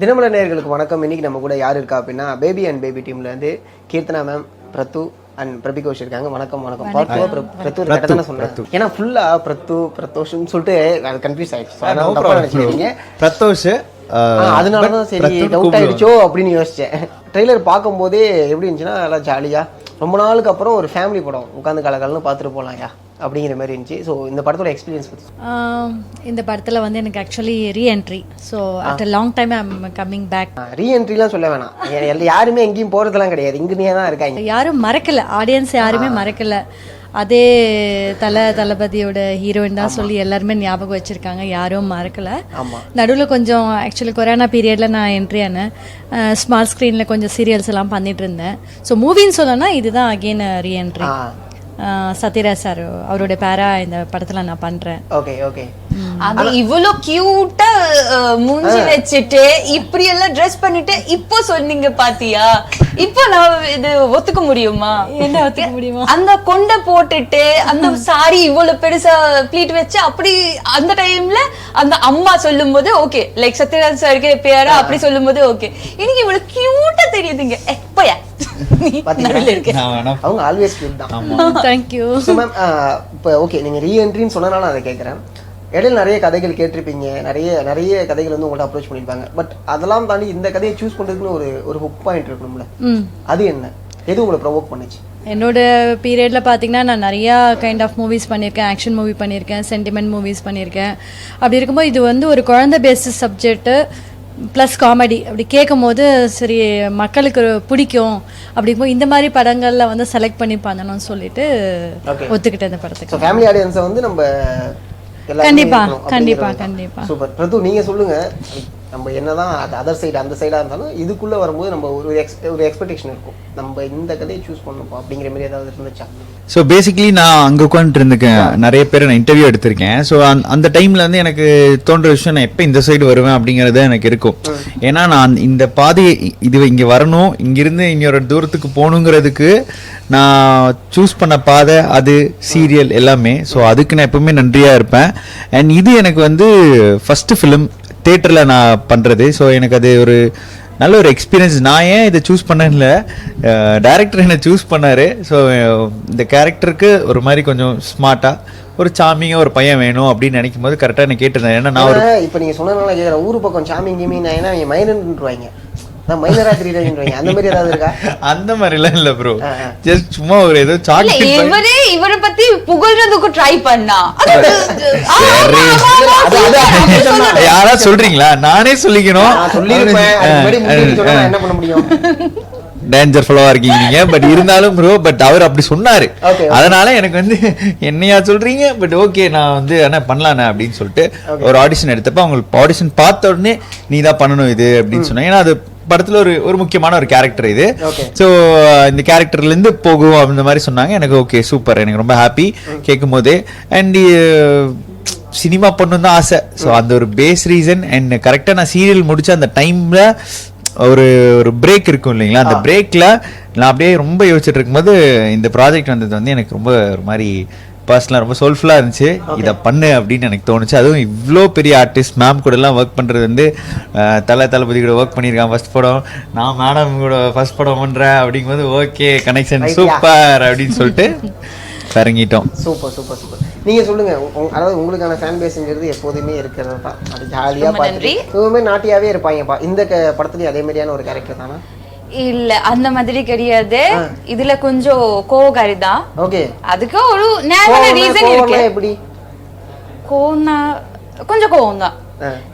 தினமலர் நேயர்களுக்கு வணக்கம். இன்னைக்கு நம்ம கூட யார் இருக்கா அப்படின்னா பேபி அண்ட் பேபி டீம்ல இருந்து கீர்த்தனா மேம் பிரத்து அண்ட் பிரபிகோஷ் இருக்காங்க. வணக்கம் வணக்கம். பிரத்து கரெக்டாக தானே சொன்னேன் ஏன்னா ஃபுல்லா பிரத்து பிரதோஷம்னு சொல்லிட்டு அது கன்ஃபியூஸ் ஆயிடுச்சு. நினைச்சிருக்கீங்க பிரதோஷ் அதனால தான் சரி டவுட் ஆயிடுச்சோ அப்படின்னு யோசிச்சேன். ட்ரெய்லர் பார்க்கும்போதே எப்படி இருந்துச்சுன்னா நல்லா ஜாலியா ரொம்ப நாளுக்கு அப்புறம் ஒரு ஃபேமிலி படம் உட்காந்து கலகலன்னு பார்த்துட்டு போகலாம்யா அப்படிங்கிற மாதிரி இருந்துச்சு. ஸோ இந்த படத்தோட எக்ஸ்பீரியன்ஸ் பற்றி இந்த படத்தில் வந்து எனக்கு actually reentry so at a long time I'm coming back ரீஎன்ட்ரிலாம் சொல்ல வேணாம். எ- எல்லா- யாருமே எங்கேயும் போறதெல்லாம் கிடையாது. இங்கேயே தான் இருக்காங்க. யாரும் மறக்கல. ஆடியன்ஸ் யாருமே மறக்கல. அதே தல தளபதியோட ஹீரோயின் தான் சொல்லி எல்லாருமே ஞாபகம் வச்சிருக்காங்க. யாரும் மறக்கல. நடுவில் கொஞ்சம் ஆக்சுவலி கொரோனா பீரியடில் நான் என்ட்ரி ஆனேன். ஸ்மால் ஸ்க்ரீனில் கொஞ்சம் சீரியல்ஸ் எல்லாம் பண்ணிட்டு இருந்தேன். ஸோ மூவின்னு சொல்லணும்னா இதுதான் அகெயின் ரீஎன்ட்ரி சத்யராஜ் சார் அவருடைய பேரா இந்த படத்தில் நான் பண்ணுறேன் ஓகே ஓகே. அது இவ்வளவு கியூட்டா மூஞ்சி வச்சுட்டு இப்படி எல்லாம் ட்ரெஸ் பண்ணிட்டு இப்போ சொன்னீங்க பாத்தியா? இப்போ நான் இது ஒத்துக்க முடியுமா? என்ன ஒத்துக்க முடியுமா? அந்த கொண்டை போட்டுட்டு அந்த சாரி இவ்வளவு பெருசா ப்ளீட் வச்சு அப்படி அந்த டைம்ல அந்த அம்மா சொல்லும்போது ஓகே லைக் சத்யராஜ் சாருக்கு பேரா அப்படி சொல்லும்போது ஓகே எனக்கு இவ்வளவு கியூட்டா தெரியுதுங்க. ஏ இருக்க வேணா அவங்க ஆல்வேஸ் கியூட் தான். தேங்க்யூ ஸோ மேம் இப்போ ஓகே நீங்கள் ரீஎன்ட்ரின்னு சொன்னனால நான் அதை கேட்குறேன் இடையில நிறைய கதைகள் கேட்டிருப்பீங்க. நிறைய நிறைய கதைகள் வந்து உங்கள்ட்ட அப்ரோச் பண்ணியிருப்பாங்க. பட் அதெல்லாம் தாண்டி இந்த கதையை சூஸ் பண்ணுறதுக்குன்னு ஒரு ஒரு ஹுக் பாயிண்ட் இருக்கணும்ல. அது என்ன? எது உங்களை ப்ரொவோக் பண்ணுச்சு? என்னோட பீரியடில் பார்த்தீங்கன்னா நான் நிறையா கைண்ட் ஆஃப் மூவிஸ் பண்ணியிருக்கேன். ஆக்ஷன் மூவி பண்ணியிருக்கேன். சென்டிமெண்ட் மூவிஸ் பண்ணியிருக்கேன். அப்படி இருக்கும்போது இது வந்து ஒரு குழந்தை பேஸ்டு சப்ஜெக்ட்டு ப்ளஸ் காமெடி அப்படி கேட்கும் போது சரி மக்களுக்கு பிடிக்கும் அப்படிங்கும்போது இந்த மாதிரி படங்களில் வந்து செலக்ட் பண்ணி பண்ணணும்னு சொல்லிட்டு. ஒத்துக்கிட்டேன் இந்த படத்துக்கு ஃபேமிலி ஆடியன்ஸை வந்து நம்ம கண்டிப்பா, கண்டிப்பா. கண்டிப்பா. சூப்பர் பிரது நீங்க சொல்லுங்க நம்ம என்னதான் அது அதர் சைடு அந்த சைடா இருந்தாலும் இதுக்குள்ள வரும்போது நம்ம ஒரு எக்ஸ் ஒரு எக்ஸ்பெக்டேஷன் இருக்கும். நம்ம இந்த கதையை சூஸ் பண்ணணும் அப்படிங்கிற மாதிரி ஏதாவது இருந்துச்சா? ஸோ பேசிக்கலி நான் அங்கே உட்காந்துட்டு இருந்துக்கேன். நிறைய பேர் நான் இன்டர்வியூ எடுத்திருக்கேன். ஸோ அந்த டைம்ல வந்து எனக்கு தோன்ற விஷயம் நான் எப்போ இந்த சைடு வருவேன் அப்படிங்கிறது எனக்கு இருக்கும். ஏன்னா நான் இந்த பாதையை இது இங்கே வரணும் இங்கிருந்து இன்னொரு தூரத்துக்கு போகணுங்கிறதுக்கு நான் சூஸ் பண்ண பாதை அது சீரியல் எல்லாமே. ஸோ அதுக்கு நான் எப்பவுமே நன்றியாக இருப்பேன். அண்ட் இது எனக்கு வந்து ஃபஸ்ட்டு ஃபிலிம் தேட்டரில் நான் பண்ணுறது ஸோ எனக்கு அது ஒரு நல்ல ஒரு எக்ஸ்பீரியன்ஸ் நான் ஏன் இதை சூஸ் பண்ணல டேரக்டர் என்னை சூஸ் பண்ணாரு. ஸோ இந்த கேரக்டருக்கு ஒரு மாதிரி கொஞ்சம் ஸ்மார்ட்டாக ஒரு சாமிங்காக ஒரு பையன் வேணும் அப்படின்னு நினைக்கும் போது கரெக்டாக என்ன கேட்டிருந்தேன் ஏன்னா நான் இப்ப நீங்க சொன்னதுனால கேக்குறேன். ஊரு பக்கம் சாமிங் கிமிங் ஏன்னா நீங்க மைனர்ன்றுவாங்க நான் மைனரா தெரியுதுன்றாங்க அந்த மாதிரி ஏதாவது இருக்கா? அந்த மாதிரிலாம் இல்லை ப்ரோ. ஜஸ்ட் சும்மா ஒரு ஏதோ சாக்லேட் இவரே இவரை பத்தி புகழ்றதுக்கு ட்ரை பண்ணா. யாரா சொல்றீங்களா? நானே சொல்லிக்கணும். என்ன பண்ண முடியும்? டேஞ்சர் இருக்கீங்க நீங்க பட் இருந்தாலும் ப்ரோ பட் அவர் அப்படி சொன்னாரு. அதனால எனக்கு வந்து என்னையா சொல்றீங்க? பட் ஓகே நான் வந்து என்ன பண்ணலானே அப்படின்னு சொல்லிட்டு ஒரு ஆடிஷன் எடுத்தப்ப அவங்களுக்கு ஆடிஷன் பார்த்த உடனே நீ தான் பண்ணணும் இது அப்படின்னு சொன்னாங்க ஏன்னா அது படத்துல ஒரு ஒரு முக்கியமான ஒரு கேரக்டர் இது. ஸோ இந்த கேரக்டர்ல இருந்து போகும் அந்த மாதிரி சொன்னாங்க. எனக்கு ஓகே சூப்பர் எனக்கு ரொம்ப ஹாப்பி கேட்கும் போதே அண்ட் சினிமா பண்ணணும் தான் ஆசை. ஸோ அந்த ஒரு பேஸ் ரீசன் அண்ட் கரெக்டாக நான் சீரியல் முடிச்ச அந்த டைம்ல ஒரு ஒரு பிரேக் இருக்கும் இல்லைங்களா? அந்த பிரேக்ல நான் அப்படியே ரொம்ப யோசிச்சுட்டு இருக்கும்போது இந்த ப்ராஜெக்ட் வந்தது வந்து எனக்கு ரொம்ப ஒரு மாதிரி பர்சனலாக ரொம்ப சோல்ஃபுல்லாக இருந்துச்சு. இதை பண்ணு அப்படின்னு எனக்கு தோணுச்சு. அதுவும் இவ்வளோ பெரிய ஆர்டிஸ்ட் மேம் கூட எல்லாம் ஒர்க் பண்ணுறது வந்து தல தளபதி கூட ஒர்க் பண்ணியிருக்கான் ஃபர்ஸ்ட் படம். நான் மேடம் கூட ஃபர்ஸ்ட் படம் பண்ணுறேன் அப்படிங்கும்போது ஓகே கனெக்ஷன். சூப்பர் அப்படின்னு சொல்லிட்டு இறங்கிட்டோம் சூப்பர் சூப்பர் சூப்பர் நீங்க சொல்லுங்க அதாவது உங்களுக்கான ஃபேன் பேஸ்ங்கிறது எப்போதுமே இருக்கிறது தான். அது ஜாலியா ரொம்ப பார்த்துட்டு நன்றி. எப்பவுமே நாட்டியாவே இருப்பாங்கப்பா. இந்த படத்துலயும் அதே மாதிரியான ஒரு கேரக்டர் தானா? இல்ல அந்த மாதிரி கிடையாது. இதுல கொஞ்சம் கோவக்காரி தான் ஓகே. அதுக்கு ஒரு நேரான ரீசன் இருக்கு. எப்படி? கோவம்னா கொஞ்சம் கோவம் தான்.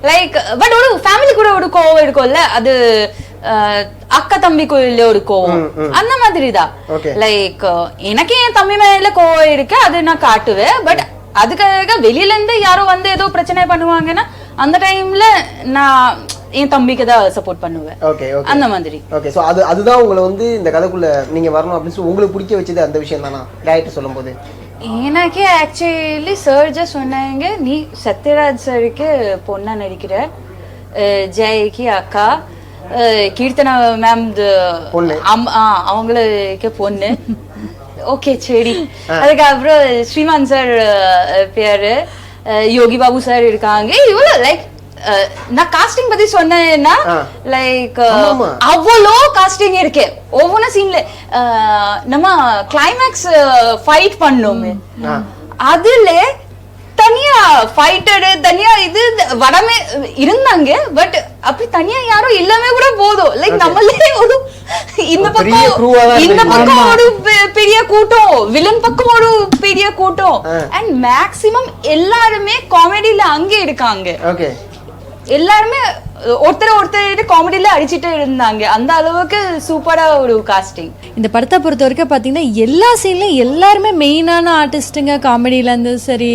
லைக் பட் ஒரு ஃபேமிலி கூட ஒரு கோவம் இருக்கும்ல அது அக்கா தம்பிக்குள்ள ஒரு கோவம். அந்த மாதிரி தான். லைக் எனக்கு என் தம்பி மேல கோவம் இருக்கு அது நான் காட்டுவேன். பட் அதுக்காக வெளியில இருந்து யாரோ வந்து ஏதோ பிரச்சனை பண்ணுவாங்கன்னா அந்த டைம்ல நான் என் தம்பிக்கு தான் சப்போர்ட் பண்ணுவேன். ஓகே ஓகே அந்த மாதிரி. ஓகே ஸோ அது அதுதான் உங்களை வந்து இந்த கதைக்குள்ள நீங்க வரணும் அப்படின்னு சொல்லி உங்களுக்கு பிடிக்க வச்சது அந்த விஷயம் தானா? டேரக்டர் சொல்லும்போது. எனக்கு ஆக்சுவலி சார் ஜஸ்ட் சொன்னாங்க நீ சத்யராஜ் சாருக்கு பொண்ணா நடிக்கிற அஹ் ஜெய்க்கு அக்கா கீர்த்தனா மேம். அவங்களுக்கு பொண்ணு. ஓகே சரி. அதுக்கப்புறம் ஸ்ரீமான் சார் பேரு யோகி பாபு சார் இருக்காங்க. இவ்வளோ லைக் நான் காஸ்டிங் பத்தி சொன்னேன்னா. லைக். அவ்வளோ காஸ்டிங் இருக்கு ஒவ்வொரு சீன்ல நம்ம கிளைமேக்ஸ் ஃபைட் பண்ணோமே. அதுல தனியா ஃபைட்டர் தனியா இது வடமே இருந்தாங்க பட் அப்படி தனியா யாரும் இல்லாம கூட போதும் லைக் நம்மளே ஒரு இந்த பக்கம் இந்த. பக்கம் ஒரு பெரிய கூட்டம் வில்லன் பக்கம் ஒரு பெரிய கூட்டம். அண்ட் மேக்ஸிமம் எல்லாருமே காமெடியில அங்கே இருக்காங்க ஓகே எல்லாருமே ஒருத்தர் ஒருத்தர் காமெடியில அடிச்சிட்டு இருந்தாங்க. அந்த அளவுக்கு சூப்பரா ஒரு காஸ்டிங் இந்த படத்தை பொறுத்த வரைக்கும் பார்த்தீங்கன்னா எல்லா சீன்லையும் எல்லாருமே மெயினான ஆர்டிஸ்ட்டுங்க காமெடியிலேருந்து சரி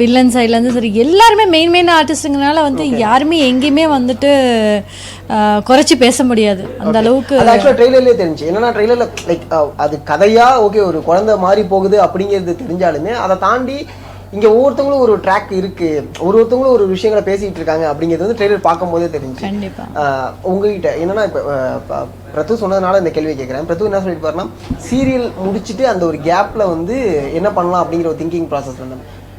வில்லன் சைட்லேருந்து சரி எல்லாருமே மெயின் மெயின் ஆர்டிஸ்ட்டுங்கனால வந்து யாருமே எங்கேயுமே வந்துட்டு குறைச்சி பேச முடியாது. அந்த அளவுக்கு அது ஆக்சுவலா ட்ரெய்லர்லயே தெரிஞ்சு என்னன்னா ட்ரெய்லர்ல லைக் அது கதையா ஓகே ஒரு குழந்தை மாறி போகுது அப்படிங்கிறது தெரிஞ்சாலுமே அதை தாண்டி இங்க ஒவ்வொருத்தவங்களும் ஒரு ட்ராக் இருக்கு. ஒரு ஒருத்தவங்களும் ஒரு விஷயங்களை பேசிட்டு இருக்காங்க அப்படிங்கிறது வந்து ட்ரெய்லர் பார்க்கும்போதே தெரிஞ்சு. உங்ககிட்ட என்னன்னா இப்போ பிரத்து சொன்னதுனால இந்த கேள்வி கேட்குறேன் பிரத்து என்ன சொல்லிட்டு பாருன்னா சீரியல் முடிச்சுட்டு அந்த ஒரு கேப்ல வந்து என்ன பண்ணலாம் அப்படிங்கிற ஒரு திங்கிங் ப்ராசஸ் வந்து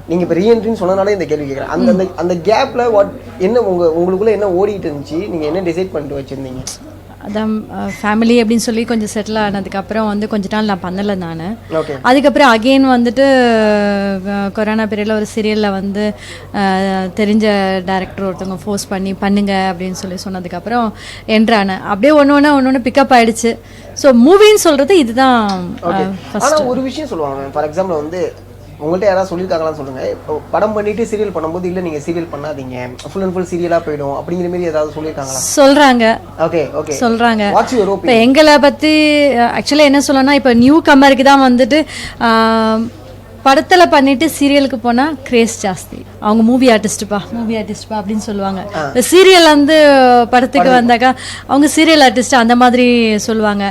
நீங்க இப்போ ரீஎன்ட்ரின்னு சொன்னனால இந்த கேள்வி கேட்குறேன் அந்த அந்த கேப்ல வாட் என்ன உங்க உங்களுக்குள்ள என்ன ஓடிட்டு இருந்துச்சு? நீங்க என்ன டிசைட் பண்ணிட்டு வச்சிருந்தீங்க? அதான் ஃபேமிலி அப்படின்னு சொல்லி கொஞ்சம் செட்டில் ஆனதுக்கப்புறம் வந்து கொஞ்ச நாள் நான் பண்ணலை நான். அதுக்கப்புறம் அகெயின் வந்துட்டு கொரோனா பீரியடில் ஒரு சீரியலில் வந்து தெரிஞ்ச டேரக்டர் ஒருத்தவங்க ஃபோர்ஸ் பண்ணி பண்ணுங்க அப்படின்னு சொல்லி சொன்னதுக்கப்புறம் என்ட்ரானேன் அப்படியே ஒன்று ஒன்று ஒன்று ஒன்று பிக்கப் ஆயிடுச்சு. ஸோ மூவின்னு சொல்கிறது இதுதான் ஒரு விஷயம் சொல்லுவாங்க. ஃபார் எக்ஸாம்பிள் வந்து உங்கள்கிட்ட யாராவது சொல்லியிருக்காங்களான்னு சொல்லுங்க. இப்போ படம் பண்ணிட்டு சீரியல் பண்ணும்போது இல்ல நீங்க சீரியல் பண்ணாதீங்க. ஃபுல் அண்ட் ஃபுல் சீரியலா போயிடும். அப்படிங்கிற மாதிரி ஏதாவது சொல்லியிருக்காங்களா சொல்கிறாங்க ஓகே ஓகே சொல்கிறாங்க இப்போ எங்களை பற்றி ஆக்சுவலாக என்ன சொல்லணும்னா இப்போ நியூ கம்மருக்கு தான் வந்துட்டு படத்தில் பண்ணிட்டு சீரியலுக்கு போனால் கிரேஸ் ஜாஸ்தி. அவங்க மூவி ஆர்டிஸ்ட்டுப்பா மூவி ஆர்டிஸ்ட்பா அப்படின்னு சொல்லுவாங்க. இந்த சீரியல் வந்து படத்துக்கு வந்தாக்கா அவங்க சீரியல் ஆர்டிஸ்ட் அந்த மாதிரி சொல்லுவாங்க.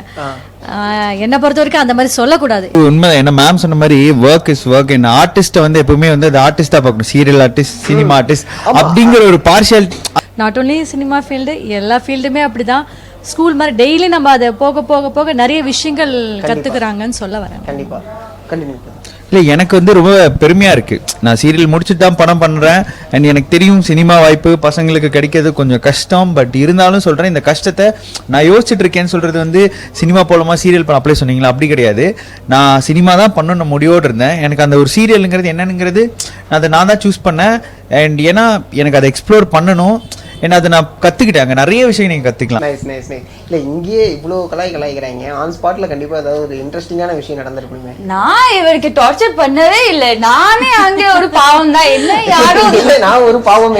என்னை பொறுத்த வரைக்கும் அந்த மாதிரி சொல்லக்கூடாது. உண்மை என்ன மேம் சொன்ன மாதிரி ஒர்க் இஸ் ஒர்க் என்ன ஆர்டிஸ்ட்டை வந்து எப்பவுமே வந்து அது ஆர்டிஸ்டா பார்க்கணும். சீரியல் ஆர்டிஸ்ட் சினிமா ஆர்டிஸ்ட் அப்படிங்கிற ஒரு partiality not only cinema field எல்லா ஃபீல்டுமே அப்படிதான். ஸ்கூல் மாதிரி டெய்லி நம்ம அதை போக போக போக நிறைய விஷயங்கள் கற்றுக்குறாங்கன்னு சொல்ல வரேன். கண்டிப்பா. கண்டினியூ இல்லை எனக்கு வந்து ரொம்ப பெருமையாக இருக்குது நான் சீரியல் முடிச்சுட்டு தான் படம் பண்ணுறேன் அண்ட் எனக்கு தெரியும் சினிமா வாய்ப்பு பசங்களுக்கு கிடைக்கிறது கொஞ்சம் கஷ்டம். பட் இருந்தாலும் சொல்கிறேன் இந்த கஷ்டத்தை நான் யோசிச்சுட்டு இருக்கேன்னு சொல்கிறது வந்து சினிமா போலமா சீரியல் பண்ண அப்ளை சொன்னீங்களா? அப்படி கிடையாது. நான் சினிமா தான் பண்ணணும்னு முடிவோடு இருந்தேன். எனக்கு அந்த ஒரு சீரியலுங்கிறது என்னங்கிறது அதை நான் தான் சூஸ் பண்ணேன். அண்ட் ஏன்னா எனக்கு அதை எக்ஸ்ப்ளோர் பண்ணணும். ஏன்னா அதை நான் கத்துக்கிட்டேன். அங்க நிறைய விஷயம் நீங்க கத்துக்கலாம். நைஸ் நைஸ் நைஸ் இல்ல இங்கேயே இவ்வளோ கலாய் கலாய்க்கிறாங்க ஆன் ஸ்பாட்ல கண்டிப்பா ஏதாவது ஒரு இன்ட்ரெஸ்டிங்கான விஷயம் நடந்திருக்குமே. நான் இவருக்கு டார்ச்சர் பண்ணவே இல்ல. நானே அங்க ஒரு பாவம் தான். என்ன யாரும் இல்ல நான் ஒரு பாவம்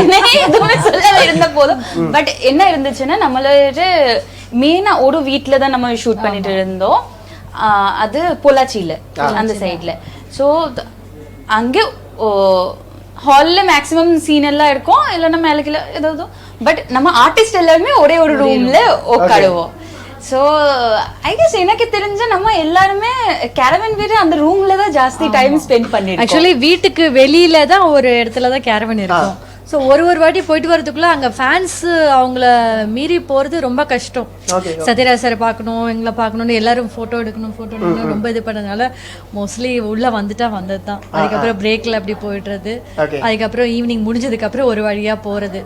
என்ன எதுவுமே சொல்லல இருந்த போதும். பட் என்ன இருந்துச்சுன்னா நம்மளோட மெயினா ஒரு வீட்ல தான் நம்ம ஷூட் பண்ணிட்டு இருந்தோம். அது பொள்ளாச்சியில அந்த சைட்ல ஸோ அங்கே ஹால்ல மேக்ஸிமம் சீன் எல்லாம் இருக்கும். இல்லைன்னா மேலே கீழே ஏதாவது. பட் நம்ம ஆர்டிஸ்ட் எல்லாருமே ஒரே ஒரு ரூம்ல உட்காருவோம். ஸோ ஐ கெஸ் எனக்கு தெரிஞ்ச நம்ம எல்லாருமே கேரவன் வீடு அந்த ரூம்ல தான் ஜாஸ்தி டைம் ஸ்பெண்ட் பண்ணிருக்கோம் ஆக்சுவலி வீட்டுக்கு வெளியில தான் ஒரு இடத்துல தான் கேரவன் இருக்கும் ஸோ ஒரு ஒரு வாட்டி போயிட்டு வரதுக்குள்ள அங்க ஃபேன்ஸ் அவங்கள மீறி போறது ரொம்ப கஷ்டம். சத்யராஜ் சார் பார்க்கணும் எங்களை பார்க்கணும்னு எல்லாரும் ஃபோட்டோ எடுக்கணும் ஃபோட்டோ எடுக்கணும் ரொம்ப இது பண்ணதுனால மோஸ்ட்லி உள்ள வந்துட்டா வந்தது தான். அதுக்கப்புறம் பிரேக்ல அப்படி போயிடுறது. அதுக்கப்புறம் ஈவினிங் முடிஞ்சதுக்கு அப்புறம் ஒரு வழியா போறது.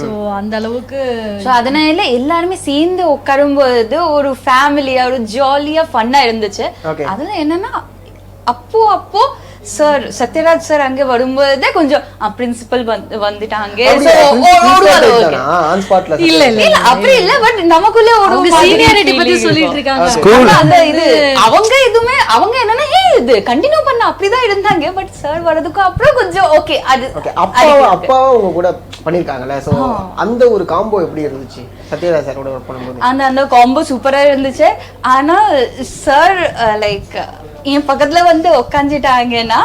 ஸோ அந்த அளவுக்கு ஸோ அதனால எல்லாருமே சேர்ந்து உட்காரும்போது ஒரு ஃபேமிலியா ஒரு ஜாலியா ஃபன்னா இருந்துச்சு. அதுல என்னன்னா அப்போ அப்போ சார் சத்யராஜ் சார் அங்க வரும்போதே கொஞ்சம் பிரின்சிபல் வந்துட்டாங்க. ஆன் ஸ்பாட்ல இல்ல இல்ல அப்படி இல்ல பட் நமக்குள்ள ஒரு சீனியாரிட்டி பத்தி. சொல்லிட்டு இருக்காங்க அந்த இது அவங்க எதுவுமே அவங்க என்னன்னா ஏ இது கண்டினியூ பண்ண அப்படிதான் இருந்தாங்க. பட் சார் வரதுக்கு அப்புறம் கொஞ்சம் ஓகே அது ஓகே அப்பாவும் அப்பாவும் உங்க கூட பண்ணிருக்காங்கல்ல. சோ அந்த ஒரு காம்போ எப்படி இருந்துச்சு? சத்யராஜ் சாரோட ஒர்க் பண்ணும்போது. அந்த அந்த காம்போ சூப்பரா இருந்துச்சு. ஆனா சார் லைக் என் பக்கத்துல வந்து உட்காந்துட்டாங்கன்னா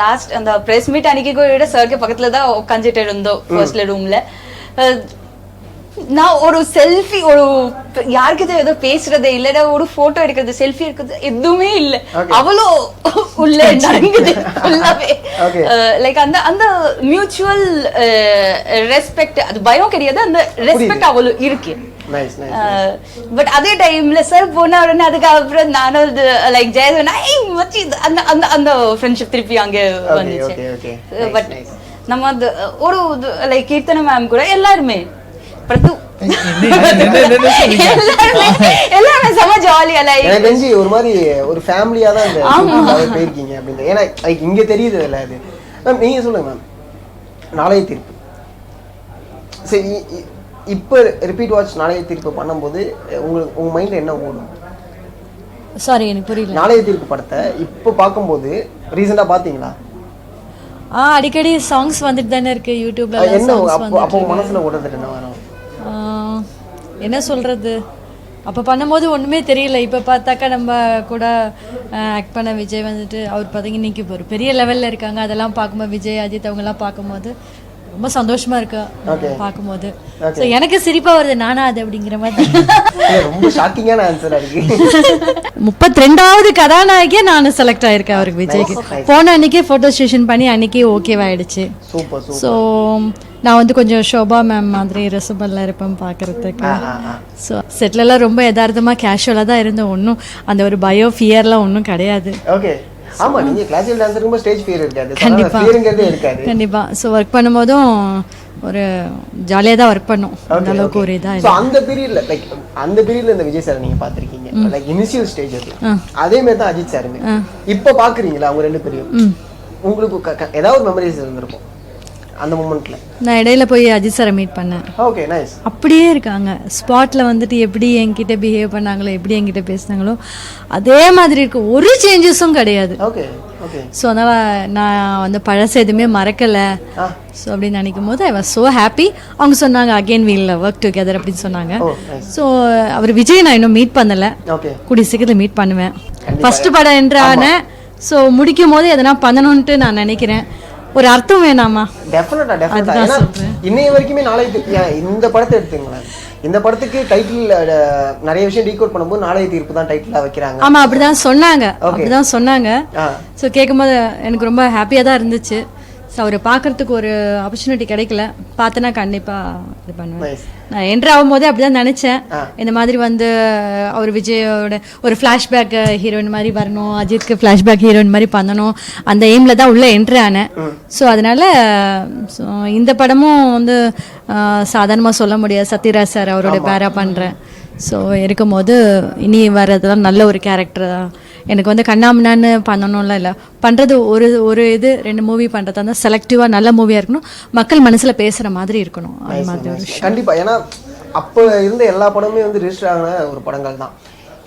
லாஸ்ட் அந்த பிரஸ் மீட் அன்னைக்கு கூட சாருக்கு பக்கத்துல தான் உட்காந்துட்டு இருந்தோம் ஃபர்ஸ்ட்ல ரூம்ல நான் ஒரு செல்ஃபி ஒரு யாருக்கிட்ட ஏதோ பேசுறதே இல்லைன்னா ஒரு போட்டோ எடுக்கிறது செல்ஃபி எடுக்கிறது எதுவுமே இல்ல. அவ்வளோ உள்ள நடங்குது ஃபுல்லாவே. லைக் அந்த அந்த மியூச்சுவல் ரெஸ்பெக்ட் அது பயம் கிடையாது அந்த ரெஸ்பெக்ட் அவ்வளோ இருக்கு. பட் அதே டைம்ல சார் போன உடனே அதுக்கப்புறம் நானும் லைக் ஐ மச்சி அந்த அந்த அந்த ஃப்ரெண்ட்ஷிப் திருப்பி அங்க வந்துச்சு okay, okay. Nice, but nice. நம்ம அந்த ஒரு லைக் கீர்த்தனா மேம் கூட எல்லாருமே பிரது எல்லாருமே செம ஜாலியா லைக் தெரிஞ்சு ஒரு மாதிரி ஒரு ஃபேமிலியா தான் போயிருக்கீங்க அப்படின்னு ஏன்னா like இங்க தெரியுது இல்ல அது. மேம் நீங்க சொல்லுங்க மேம் நாளைய தீர்ப்பு. சரி இப்போ ரிப்பீட் வாட்ச் நாளைய தீர்ப்பு பண்ணும்போது உங்களுக்கு உங்க மைண்ட்ல என்ன ஓடும்? சாரி எனக்கு புரியல. நாளைய தீர்ப்பு படத்தை இப்போ பார்க்கும்போது ரீசெண்டா பாத்தீங்களா ஆ அடிக்கடி சாங்ஸ் வந்துட்டு தானே இருக்கு யூடியூப்ல என்ன சாங்ஸ் அப்போ அப்போ மனசுல ஓடுறது என்ன வரும்? என்ன சொல்றது? அப்போ பண்ணும்போது ஒன்றுமே தெரியல. இப்போ பார்த்தாக்கா நம்ம கூட ஆக்ட் பண்ண விஜய் வந்துட்டு அவர் பார்த்தீங்க இன்னைக்கு ஒரு பெரிய லெவலில் இருக்காங்க. அதெல்லாம் பார்க்கும்போது விஜய் அஜித் அவங்கெல்லாம் பார்க்கும்போது ரொம்ப சந்தோஷமா இருக்கு பார்க்கும்போது. ஸோ எனக்கு சிரிப்பா வருது நானா அது அப்படிங்கிற மாதிரி ரொம்ப ஷாக்கிங்கான ஆன்சரா இருக்கு. முப்பத்தி ரெண்டாவது கதாநாயகியா நான் செலக்ட் ஆயிருக்கேன் அவருக்கு விஜய்க்கு. போன அன்னைக்கே ஃபோட்டோ ஸ்டேஷன் பண்ணி அன்னைக்கே ஓகேவாயிடுச்சு ஸோ நான் வந்து கொஞ்சம் ஷோபா மேம் மாதிரி ரெசபல்ல இருப்பேன் பார்க்கறதுக்கு. ஸோ செட்லலாம் ரொம்ப யதார்த்தமாக கேஷுவலாக தான் இருந்தேன் ஒன்றும் அந்த ஒரு பயோ ஃபியர்லாம் ஒன்றும் கிடையாது. ஓகே ஆமா நீங்க கிளாசிக்கல் டான்ஸருக்கு ஸ்டேஜ் ஃபியர் இருக்காது. கண்டிப்பா. ஃபியருங்கிறதே இருக்காது. கண்டிப்பாக ஸோ ஒர்க் பண்ணும்போதும் ஒரு ஜாலியாக தான் ஒர்க் பண்ணோம். அந்த அளவுக்கு ஒரு இதாக ஸோ அந்த பீரியட்ல லைக் அந்த பீரியட்ல இந்த விஜய் சார் நீங்க பாத்திருக்கீங்க லைக் இனிஷியல் ஸ்டேஜ் அது மாதிரி தான் அஜித் சாருமே இப்போ பாக்குறீங்களா அவங்க ரெண்டு பேரையும்? உங்களுக்கு ஏதாவது மெமரிஸ் இருந்திருக்கும். அந்த மூமெண்ட்ல நான் இடையில போய் அஜித் சாரை மீட் பண்ணேன். ஓகே நைஸ் அப்படியே இருக்காங்க. ஸ்பாட்ல வந்துட்டு எப்படி என்கிட்ட பிஹேவ் பண்ணாங்களோ எப்படி என்கிட்ட பேசினாங்களோ அதே மாதிரி இருக்கு. ஒரு சேஞ்சஸும் கிடையாது. ஓகே ஓகே ஸோ அதனால் நான் வந்து பழசு எதுவுமே மறக்கலை. ஸோ அப்படின்னு நினைக்கும் போது ஐ வாஸ் ஸோ ஹாப்பி அவங்க சொன்னாங்க அகெயின் வீல் ஒர்க் டுகெதர் அப்படின்னு சொன்னாங்க. ஸோ அவர் விஜய் நான் இன்னும் மீட் பண்ணலை. கூடிய சீக்கிரத்தில் மீட் பண்ணுவேன். ஃபர்ஸ்ட் படம் என்றான. ஸோ முடிக்கும் போது எதனா பண்ணணும்ன்ட்டு நான் நினைக்கிறேன். ஒரு அர்த்தம் வேணாமா? டெஃபினட்டா டெஃபினட்டா ஏன்னா இன்னைய வரைக்குமே ஏன் இந்த படத்தை எடுத்துங்களேன் இந்த படத்துக்கு டைட்டில் நிறைய விஷயம் டீகோட் பண்ணும்போது நாளைய தீர்ப்பு தான் டைட்டிலா வைக்கிறாங்க. ஆமா அப்படிதான் சொன்னாங்க. அப்படிதான் சொன்னாங்க. ஸோ கேட்கும்போது எனக்கு ரொம்ப ஹாப்பியாக தான் இருந்துச்சு. ஸோ அவரை பார்க்கறதுக்கு ஒரு ஆப்பர்ச்சுனிட்டி கிடைக்கல. பார்த்தேன்னா கண்டிப்பாக இது பண்ணுவேன். நான் என்ட்ரு ஆகும்போதே அப்படிதான் நினைச்சேன். இந்த மாதிரி வந்து அவர் விஜயோட ஒரு ஃப்ளாஷ்பேக் ஹீரோயின் மாதிரி வரணும் அஜித்க்கு ஃப்ளாஷ்பேக் ஹீரோயின் மாதிரி பண்ணணும். அந்த எய்ம்ல தான் உள்ள என்ட்ரு ஆனேன். ஸோ அதனால so இந்த படமும் வந்து சாதாரணமாக சொல்ல முடியாது. சத்யராஜ் சார் அவரோட பேரா பண்ணுறேன் ஸோ இருக்கும்போது இனி வர்றதெல்லாம் நல்ல ஒரு கேரக்டர் தான். எனக்கு வந்து கண்ணாமண்ணான்னு பண்ணணும்லாம் இல்லை. பண்ணுறது ஒரு ஒரு இது ரெண்டு மூவி பண்ணுறதா இருந்தால் செலக்டிவாக நல்ல மூவியாக இருக்கணும். மக்கள் மனசில் பேசுகிற மாதிரி இருக்கணும். அது மாதிரி ஒரு கண்டிப்பா. ஏன்னா அப்போ இருந்த எல்லா படமுமே வந்து ரிஜிஸ்டர் ஆன ஒரு படங்கள் தான்.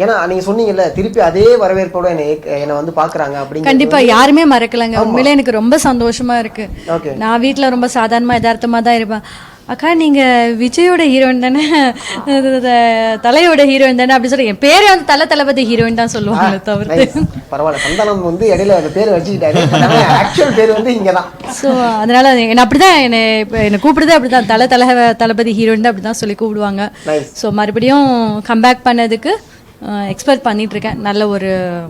ஏன்னா நீங்க சொன்னீங்கல்ல திருப்பி அதே வரவேற்போட என்னை என்னை வந்து பாக்குறாங்க அப்படிங்க கண்டிப்பா. யாருமே மறக்கலங்க. உண்மையிலே எனக்கு ரொம்ப சந்தோஷமா இருக்கு. நான் வீட்ல ரொம்ப சாதாரணமா யதார்த்தமா தான் இருப்பேன். அக்கா நீங்க விஜயோட ஹீரோயின் தானே? தலையோட ஹீரோயின் தானே அப்படி சொல்லி என் பேரே வந்து தல தளபதி ஹீரோயின் தான் சொல்லுவாங்க தவிர்த்து. பரவாயில்ல. சந்தானம் வந்து இடையில அந்த பேர் வச்சுக்கிட்டாரு ஆக்சுவல் பேர் வந்து இங்கதான். ஸோ அதனால என்ன அப்படிதான் என்னை இப்போ என்னை கூப்பிடுதே அப்படிதான். தல தல தளபதி ஹீரோயின் தான் அப்படிதான் சொல்லி கூப்பிடுவாங்க. ஸோ மறுபடியும் கம்பேக் பண்ணதுக்கு எக்ஸ்பெக்ட் பண்ணிட்டு இருக்கேன் நல்ல ஒரு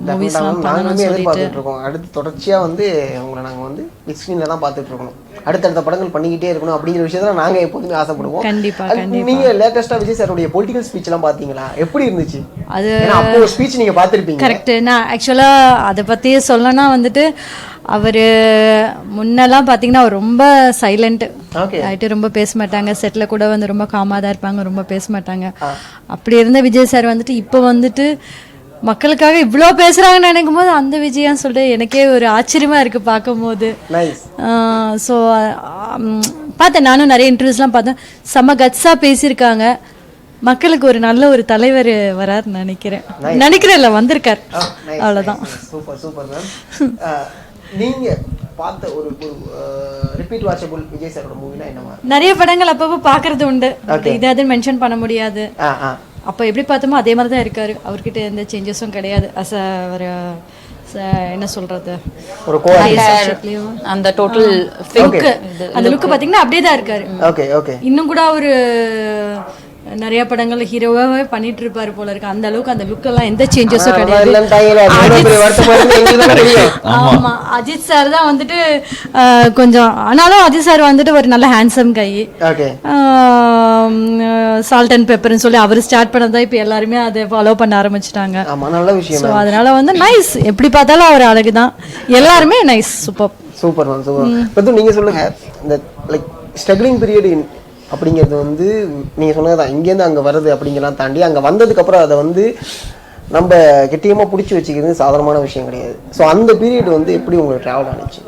மூவிஸ்லாம் பண்ணணும்னு சொல்லிட்டு. இருக்கோம் அடுத்து தொடர்ச்சியா வந்து உங்களை நாங்க வந்து பிக் ஸ்க்ரீன்ல தான் பார்த்துட்டு இருக்கணும் அடுத்தடுத்த படங்கள் பண்ணிக்கிட்டே இருக்கணும் அப்படிங்கிற விஷயத்துல நாங்க எப்போதுமே ஆசைப்படுவோம். கண்டிப்பா, அது நீங்க லேட்டஸ்டா விஜய் சாருடைய பொலிட்டிக்கல் ஸ்பீச் எல்லாம் பாத்தீங்களா எப்படி இருந்துச்சு? அது அப்போ ஸ்பீச் நீங்க பார்த்திருப்பீங்க. கரெக்டு நான் ஆக்சுவலாக அதை பற்றி சொல்லணும்னா வந்துட்டு அவர் முன்னெல்லாம் பார்த்தீங்கன்னா அவர் ரொம்ப சைலண்ட் ஆகிட்டு ரொம்ப பேச மாட்டாங்க. செட்டில் கூட வந்து ரொம்ப காமாக தான் இருப்பாங்க. ரொம்ப பேச மாட்டாங்க. அப்படி இருந்த விஜய் சார் வந்துட்டு இப்போ வந்துட்டு மக்களுக்காக இவ்வளோ பேசுகிறாங்கன்னு நினைக்கும் போது அந்த விஜயான்னு சொல்லிட்டு எனக்கே ஒரு ஆச்சரியமா இருக்குது பார்க்கும்போது. ஸோ பார்த்தேன். நானும் நிறைய இன்டர்வியூஸ்லாம் பார்த்தேன். செம்ம கட்ஸாக பேசியிருக்காங்க. மக்களுக்கு ஒரு நல்ல ஒரு தலைவர் வராருன்னு நினைக்கிறேன். நினைக்கிறேன் இல்லை வந்திருக்கார். அவ்வளோதான் சூப்பர் சூப்பர் மேம் நீங்க பார்த்த ஒரு ரிப்பீட் வாட்சபிள் விஜய் சாரோட மூவினா என்னவா? நிறைய படங்கள் அப்பப்போ பார்க்கறது உண்டு. இது அதுன்னு மென்ஷன் பண்ண முடியாது. அப்போ எப்படி பார்த்தோமோ அதே மாதிரி தான் இருக்காரு. அவர்கிட்ட எந்த சேஞ்சஸும் கிடையாது. அஸ் ஒரு என்ன சொல்றது? ஒரு அந்த டோட்டல் அந்த லுக் பார்த்தீங்கன்னா அப்படியே தான் இருக்காரு. ஓகே ஓகே இன்னும் கூட அவரு நிறைய படங்கள்ல ஹீரோவாவே பண்ணிட்டு இருப்பாரு போல இருக்கு. அந்த அளவுக்கு அந்த லுக் எல்லாம் எந்த சேஞ்சஸும் கிடையாது. ஆமா. அஜித் சார் தான் வந்துட்டு கொஞ்சம் ஆனாலும் அஜித் சார் வந்துட்டு ஒரு நல்ல ஹேண்ட்ஸம் கை Okay. சால்ட் அண்ட் பெப்பர்னு சொல்லி அவர் ஸ்டார்ட் பண்ணதான் இப்போ எல்லாருமே அதை ஃபாலோ பண்ண ஆரம்பிச்சிட்டாங்க. ஆமா நல்ல விஷயம் ஸோ அதனால வந்து நைஸ் எப்படி பார்த்தாலும் அவர் அழகு தான் எல்லாருமே nice super. Super ma'am super நீங்க சொல்லுங்க. இந்த லைக் ஸ்ட்ரகிளிங் பீரியட் அப்படிங்கிறது வந்து நீங்க சொன்னதுதான் இங்கேருந்து அங்க வருது அப்படிங்கலாம் தாண்டி அங்க வந்ததுக்கு அப்புறம் அதை வந்து நம்ம கெட்டியமா பிடிச்சி வச்சுக்கிறது சாதாரணமான விஷயம் கிடையாது. ஸோ அந்த பீரியட் வந்து எப்படி உங்களுக்கு டிராவல் ஆனிச்சு?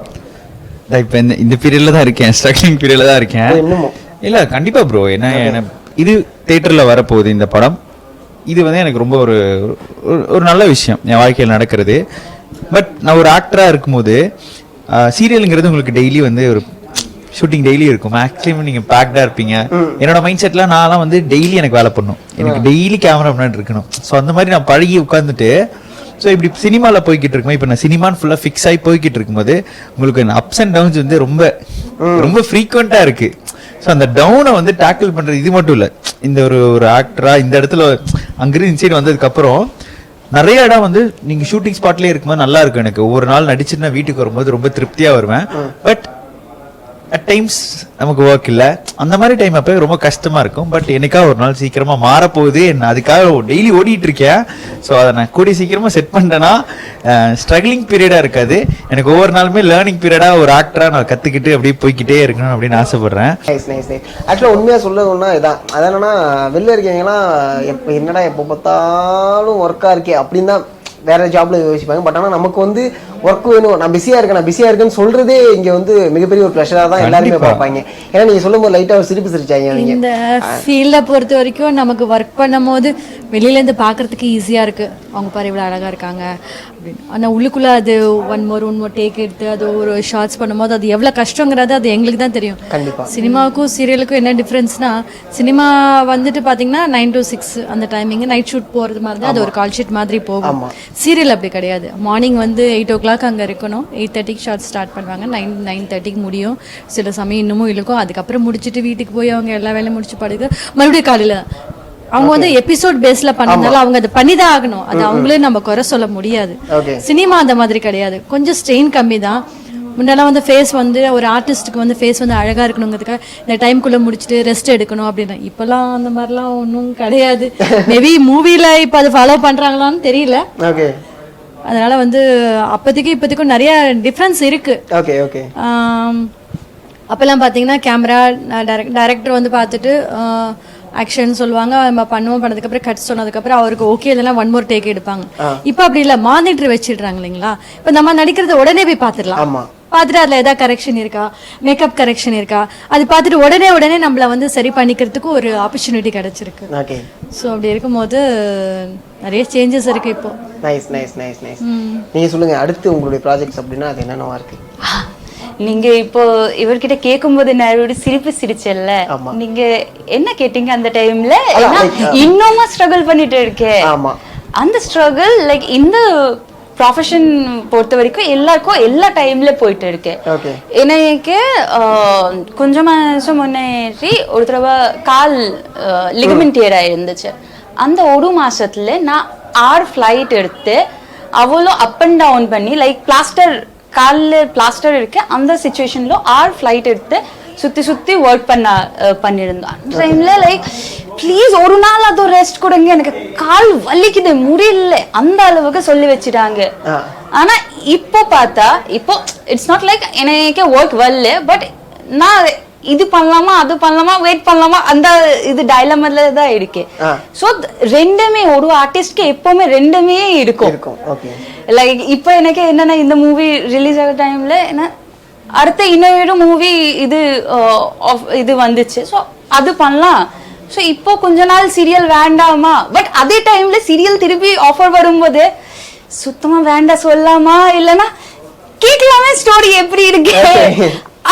இப்ப இந்த இந்த பீரியட்ல தான் இருக்கேன். ஸ்ட்ரகிளிங் பீரியட்ல தான் இருக்கேன். இன்னமும் இல்ல கண்டிப்பா ப்ரோ என்ன- இது தியேட்டர்ல வரப்போகுது இந்த படம். இது வந்து எனக்கு ரொம்ப ஒரு ஒரு- நல்ல விஷயம். என் வாழ்க்கையில் நடக்கிறது. பட் நான் ஒரு ஆக்டரா இருக்கும்போது சீரியலுங்கிறது உங்களுக்கு டெய்லி வந்து ஒரு ஷூட்டிங் டெய்லி இருக்கும். மேக்ஸிமம் நீங்க பேக்டா இருப்பீங்க. என்னோட மைண்ட் செட்ல நான்லாம் வந்து டெய்லி எனக்கு வேலை பண்ணணும் எனக்கு டெய்லி கேமரா முன்னாடி இருக்கணும். ஸோ அந்த மாதிரி நான் பழகி உட்காந்துட்டு ஸோ இப்படி சினிமாவில் போய்கிட்டு இருக்கும்போது இப்போ நான் சினிமான்னு ஃபுல்லாக ஃபிக்ஸ் ஆகி போய்கிட்டு இருக்கும்போது உங்களுக்கு அப்ஸ் அண்ட் டவுன்ஸ் வந்து ரொம்ப ரொம்ப ஃப்ரீக்வெண்ட்டாக இருக்கு. ஸோ அந்த டவுனை வந்து டேக்கிள் பண்ணுறது இது மட்டும் இல்லை. இந்த ஒரு ஒரு ஆக்டரா இந்த இடத்துல அங்கிருந்து இன்சைட் வந்ததுக்கப்புறம் நிறைய இடம் வந்து நீங்க ஷூட்டிங் ஸ்பாட்லயே இருக்கும்போது நல்லா இருக்கும் எனக்கு. ஒவ்வொரு நாள் நடிச்சுட்டு நான் வீட்டுக்கு வரும்போது ரொம்ப திருப்தியா வருவேன். பட் அட் டைம்ஸ் நமக்கு ஒர்க் இல்லை. அந்த மாதிரி டைம் அப்போ ரொம்ப கஷ்டமா இருக்கும். பட் என்னைக்கா ஒரு நாள் சீக்கிரமா மாறப்போகுது. என்ன அதுக்காக டெய்லி ஓடிட்டு இருக்கேன் ஸோ அதை நான் கூடிய சீக்கிரமா செட் பண்ணிட்டேன்னா ஸ்ட்ரகிளிங் பீரியடா இருக்காது. எனக்கு ஒவ்வொரு நாளுமே லேர்னிங் பீரியடா ஒரு ஆக்டரா நான் கத்துக்கிட்டு அப்படியே போய்க்கிட்டே இருக்கணும் அப்படின்னு ஆசைப்படுறேன். நைஸ் நைஸ் நைஸ் ஆக்சுவலாக உண்மையாக சொல்லணும்னா இதான். அது என்னன்னா வெளில இருக்கீங்கன்னா எப்போ என்னடா எப்போ பார்த்தாலும் ஒர்க்காக இருக்கே அப்படின்னு தான் வேற ஜாப்ல யோசிப்பாங்க. பட் ஆனால் நமக்கு வந்து ஒர்க் வேணும். நான் பிஸியாக இருக்கேன் நான் பிஸியாக இருக்கேன்னு சொல்றதே இங்கே வந்து மிகப்பெரிய ஒரு ப்ரெஷராக தான் எல்லாருமே. பார்ப்பாங்க. ஏன்னா நீங்கள் சொல்லும்போது லைட்டாக ஒரு சிரிப்பு சிரிச்சாங்க இந்த ஃபீல்டை பொறுத்த வரைக்கும் நமக்கு ஒர்க் பண்ணும்போது வெளியில இருந்து பார்க்கறதுக்கு ஈஸியாக இருக்கு. அவங்க பாரு இவ்வளோ அழகா இருக்காங்க அப்படின்னு. ஆனால் உள்ளுக்குள்ள அது one more one more take எடுத்து அது ஒரு ஷார்ட்ஸ் பண்ணும்போது அது எவ்வளோ கஷ்டங்கிறது அது எங்களுக்கு தான் தெரியும். கண்டிப்பா. சினிமாவுக்கும் சீரியலுக்கும் என்ன டிஃப்ரென்ஸ்னா சினிமா வந்துட்டு பார்த்தீங்கன்னா நைன் டு சிக்ஸ் அந்த டைமிங் நைட் ஷூட் போகிறது மாதிரி தான் அது ஒரு கால் ஷீட் மாதிரி போகும். ஆமா. சீரியல் அப்படி கிடையாது. மார்னிங் வந்து எயிட் ஓ கிளாக் அங்கே இருக்கணும். எயிட் தேர்ட்டிக்கு ஷார்ட் ஸ்டார்ட் பண்ணுவாங்க. நைன் நைன் தேர்ட்டிக்கு முடியும். சில சமயம் இன்னமும் இழுக்கும். அதுக்கப்புறம் முடிச்சுட்டு வீட்டுக்கு போய் அவங்க எல்லா வேலையும் முடிச்சு படுக்க. மறுபடியும் காலையில் அவங்க வந்து எபிசோட் பேஸ்ல பண்ணதுனால அவங்க அதை பண்ணி தான் ஆகணும். அது அவங்களே நம்ம குறை சொல்ல முடியாது. சினிமா அந்த மாதிரி கிடையாது. கொஞ்சம் ஸ்ட்ரெயின் கம்மி தான் முன்னெல்லாம் வந்து ஃபேஸ் வந்து ஒரு ஆர்டிஸ்ட்டுக்கு வந்து ஃபேஸ் வந்து அழகா இருக்கணுங்கிறதுக்காக இந்த டைம்குள்ள முடிச்சுட்டு ரெஸ்ட் எடுக்கணும் அப்படின்னு இப்பெல்லாம் அந்த மாதிரிலாம் ஒன்றும் கிடையாது. மேபி மூவில இப்போ அது ஃபாலோ பண்றாங்களான்னு தெரியல. ஓகே அதனால வந்து அப்போதைக்கு இப்போதைக்கும் நிறைய டிஃப்ரென்ஸ் இருக்கு. ஓகே ஓகே அப்பெல்லாம் பார்த்தீங்கன்னா கேமரா டைரக்டர் வந்து பார்த்துட்டு ஆக்ஷன் சொல்லுவாங்க நம்ம பண்ணுவோம் பண்ணதுக்கப்புறம் கட் சொன்னதுக்கப்புறம் அவருக்கு ஓகே இதெல்லாம் ஒன் மோர் டேக் எடுப்பாங்க. இப்போ அப்படி இல்லை மானிட்டர் வச்சிடுறாங்க இல்லைங்களா? இப்போ நம்ம நடிக்கிறத உடனே போய் பார்த்துடலாம். ஆமா. பார்த்துட்டு அதில் ஏதாவது கரெக்ஷன் இருக்கா? மேக்கப் கரெக்ஷன் இருக்கா? அது பார்த்துட்டு உடனே உடனே நம்மள வந்து சரி பண்ணிக்கிறதுக்கு ஒரு ஆப்பர்ச்சுனிட்டி கிடைச்சிருக்கு. ஓகே ஸோ அப்படி இருக்கும்போது நிறைய சேஞ்சஸ் இருக்கு இப்போ. நைஸ் நைஸ் நைஸ் நைஸ் நீங்க சொல்லுங்க அடுத்து உங்களுடைய ப்ராஜெக்ட்ஸ் அப்படின்னா அது என்னென்னவா இருக்கு நீங்க இப்போ இவர்கிட்ட கேட்கும்போது நான் ஒரு சிரிப்பு சிரிச்சல்ல. நீங்க என்ன கேட்டீங்க அந்த டைம்ல அதான், like, uh, இன்னுமா ஸ்ட்ரகிள் பண்ணிட்டு இருக்கேன் ஆமா. அந்த ஸ்ட்ரகிள் லைக் இந்த ப்ரொஃபஷன் பொறுத்த வரைக்கும் எல்லாருக்கும் எல்லா டைம்ல போயிட்டு இருக்கு. எனக்கு ஆஹ், கொஞ்ச மாசம் முன்னேறி ஒரு தடவை கால் லிகமெண்ட் டேர் ஆயிருந்துச்சு அந்த ஒரு மாசத்துல நான் ஆறு ஃப்ளைட் எடுத்து அவ்வளோ அப் அண்ட் டவுன் பண்ணி லைக் பிளாஸ்டர் காலில் பிளாஸ்டர் இருக்கு அந்த சுச்சுவேஷன்ல ஆறு ஃப்ளைட் எடுத்து சுத்தி சுத்தி ஒர்க் பண்ண பண்ணியிருந்தோம் அந்த டைம்ல லைக் ப்ளீஸ் ஒரு நாள் அது ரெஸ்ட் கொடுங்க. எனக்கு கால் வலிக்குது முடியல. அந்த அளவுக்கு சொல்லி வச்சுட்டாங்க. ஆனா இப்போ பார்த்தா இப்போ இட்ஸ் நாட் லைக் எனக்கே ஒர்க் வரல பட் நான் இது பண்ணலாமா அது பண்ணலாமா வெயிட் பண்ணலாமா அந்த இது டைலமில் தான் இருக்கு. ஸோ ரெண்டுமே ஒரு ஆர்டிஸ்ட்க்கு எப்பவுமே ரெண்டுமே இருக்கும். லைக் இப்போ எனக்கு என்னன்னா இந்த மூவி ரிலீஸ் ஆகிற டைம்ல என்ன அடுத்த இன்னொரு மூவி இது இது வந்துச்சு. ஸோ அது பண்ணலாம். ஸோ இப்போ கொஞ்ச நாள் சீரியல் வேண்டாமா? பட் அதே டைம்ல சீரியல் திருப்பி ஆஃபர் வரும்போது சுத்தமா வேண்டாம் சொல்லலாமா இல்லைன்னா கேட்கலாமே ஸ்டோரி எப்படி இருக்கு?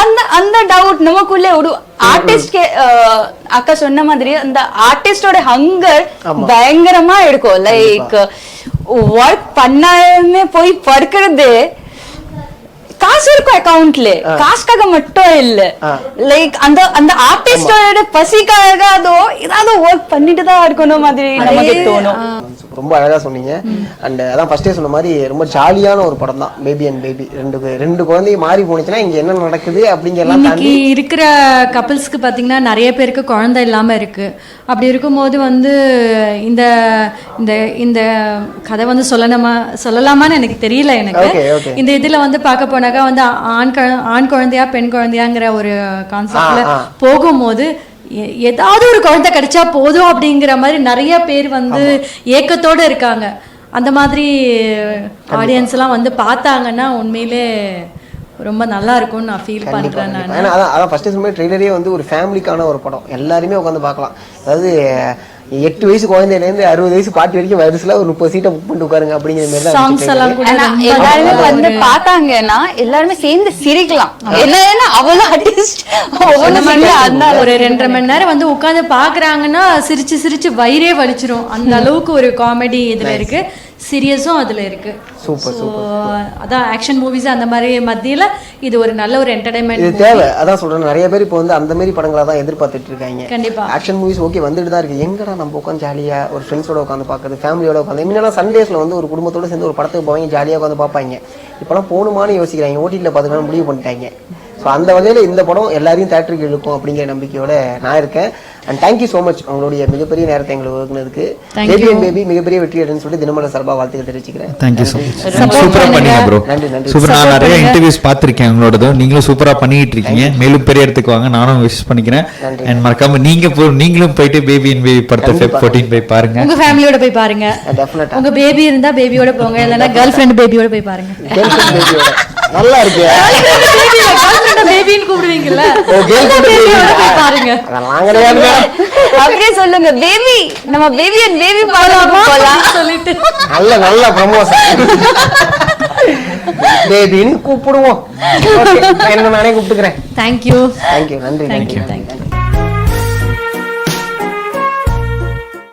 அந்த அந்த டவுட் நமக்குள்ள ஒரு ஆர்டிஸ்ட் அக்கா சொன்ன மாதிரி அந்த ஆர்டிஸ்டோட ஹங்கர் பயங்கரமா இருக்கும். லைக் ஒர்க் பண்ணாமே போய் படுக்கிறது காசு இருக்கும் அக்கவுண்ட்ல காசுக்காக மட்டும் இல்ல. லைக் அந்த அந்த ஆர்டிஸ்டோட பசிக்காக அதோ ஏதாவது ஒர்க் பண்ணிட்டு தான் இருக்கணும் மாதிரி நமக்கு தோணும். ரொம்ப அழகா சொன்னீங்க. அண்ட் அதான் ஃபர்ஸ்டே சொன்ன மாதிரி ரொம்ப ஜாலியான ஒரு படம் தான் பேபி அண்ட் பேபி ரெண்டு ரெண்டு குழந்தைங்க மாறி போனுச்சுன்னா இங்க என்ன நடக்குது அப்படிங்கறலாம் தாண்டி இருக்கிற கப்பல்ஸ்க்கு பார்த்தீங்கன்னா நிறைய பேருக்கு குழந்தை இல்லாமல் இருக்கு. அப்படி இருக்கும்போது வந்து இந்த இந்த இந்த கதை வந்து சொல்லணுமா சொல்லலாமான்னு எனக்கு தெரியல எனக்கு. இந்த இதுல வந்து பார்க்க போனாக்கா வந்து ஆண் ஆண் குழந்தையா பெண் குழந்தையாங்கிற ஒரு கான்செப்ட்ல. போகும்போது ஏதாவது ஒரு குழந்தை கிடைச்சா போதும் அப்படிங்கிற மாதிரி நிறைய பேர் வந்து ஏக்கத்தோட இருக்காங்க. அந்த மாதிரி ஆடியன்ஸ் எல்லாம் வந்து பார்த்தாங்கன்னா உண்மையிலே ரொம்ப நல்லா இருக்கும்னு நான் ஃபீல் பண்றேன் நான். அதான் அதான் ஃபர்ஸ்ட் சொன்ன ட்ரெய்லரே வந்து ஒரு ஃபேமிலிக்கான ஒரு படம். எல்லாருமே உட்காந்து பார்க்கலாம். அதாவது எட்டு வயசு குழந்தையிலேருந்து அறுபது வயசு பாட்டி வரைக்கும் வயசுல ஒரு முப்பது சீட்டை புக் பண்ணிட்டு உட்காருங்க அப்படிங்கிற மாதிரி தான் எல்லாருமே வந்து பார்த்தாங்கன்னா எல்லாருமே சேர்ந்து சிரிக்கலாம். என்னன்னா அவ்வளவு ஆர்டிஸ்ட் ஒவ்வொன்று அந்த ஒரு ரெண்டரை மணி நேரம் வந்து உட்காந்து பாக்குறாங்கன்னா சிரிச்சு சிரிச்சு வயிறே வலிச்சிரும். அந்த அளவுக்கு ஒரு காமெடி இதுல இருக்கு. சீரியஸும் அதுல இருக்கு. சூப்பர் So, அதான் ஆக்ஷன் மூவிஸ் அந்த மாதிரி மத்தியில இது ஒரு நல்ல ஒரு இது என்டர்டைன்மெண்ட் தேவை. அதான் சொல்றேன். நிறைய பேர் இப்போ வந்து அந்த மாதிரி படங்களை தான் எதிர்பார்த்துட்டு இருக்காங்க. கண்டிப்பா. ஆக்ஷன் மூவிஸ் ஓகே வந்துட்டு தான் இருக்கு. எங்கடா நம்ம உட்காந்து ஜாலியா ஒரு ஃப்ரெண்ட்ஸோட உட்காந்து பார்க்கறது ஃபேமிலியோட உட்காந்து முன்னாடி சண்டேஸ்ல வந்து ஒரு குடும்பத்தோட சேர்ந்து ஒரு படத்துக்கு போவாங்க ஜாலியா உட்காந்து பார்ப்பாங்க. இப்போலாம் போகணுமான்னு யோசிக்கிறாங்க. ஓடிடியில் பார்த்துக்கலாம் முடிவு பண்ணிட்டாங்க. ஸோ அந்த வகையில் இந்த படம் எல்லாரையும் தேட்டருக்கு இழுக்கும் அப்படிங்கிற நம்பிக்கையோட நான் இருக்கேன். அண்ட் தேங்க்யூ ஸோ மச் உங்களுடைய மிகப்பெரிய நேரத்தை எங்களுக்கு ஒதுக்குனதுக்கு. பேபி அண்ட் பேபி மிகப்பெரிய வெற்றி அடைன்னு சொல்லிட்டு தினமலர் சார்பாக வாழ்த்துக்கள் தெரிவிச்சுக்கிறேன். தேங்க்யூ ஸோ மச் Support சூப்பரா பண்ணீங்க. ப்ரோ நன்றி, நன்றி. சூப்பர் நான் நிறைய. இன்டர்வியூஸ் பார்த்திருக்கேன் உங்களோடதும். நீங்களும் சூப்பரா பண்ணிட்டு இருக்கீங்க. மேலும் பெரிய இடத்துக்கு வாங்க. நானும் விஷ் பண்ணிக்கிறேன். அண்ட் மறக்காம நீங்க போ நீங்களும் போயிட்டு பேபி இன் பேபி படத்தை ஃபெப் ஃபோர்டீன் போய் பாருங்க. உங்க ஃபேமிலியோட போய் பாருங்க. உங்க பேபி இருந்தா பேபியோட போங்க. இல்லைன்னா கேர்ள் ஃப்ரெண்ட் பேபியோட போய் பாருங்க. நல்லா இருக்கு பேபின்னு கூப்பிடுவீங்கல்ல? பாருங்க. அப்படியே சொல்லுங்க. பேபி நம்ம பேபி அண்ட் பேபி பார்க்கலாம் சொல்லிட்டு. நல்ல நல்ல ப்ரமோஷன் பேபின்னு கூப்பிடுவோம். என்ன நானே கூப்பிட்டுக்கிறேன். தேங்க்யூ தேங்க்யூ நன்றி தேங்க்யூ தேங்க்யூ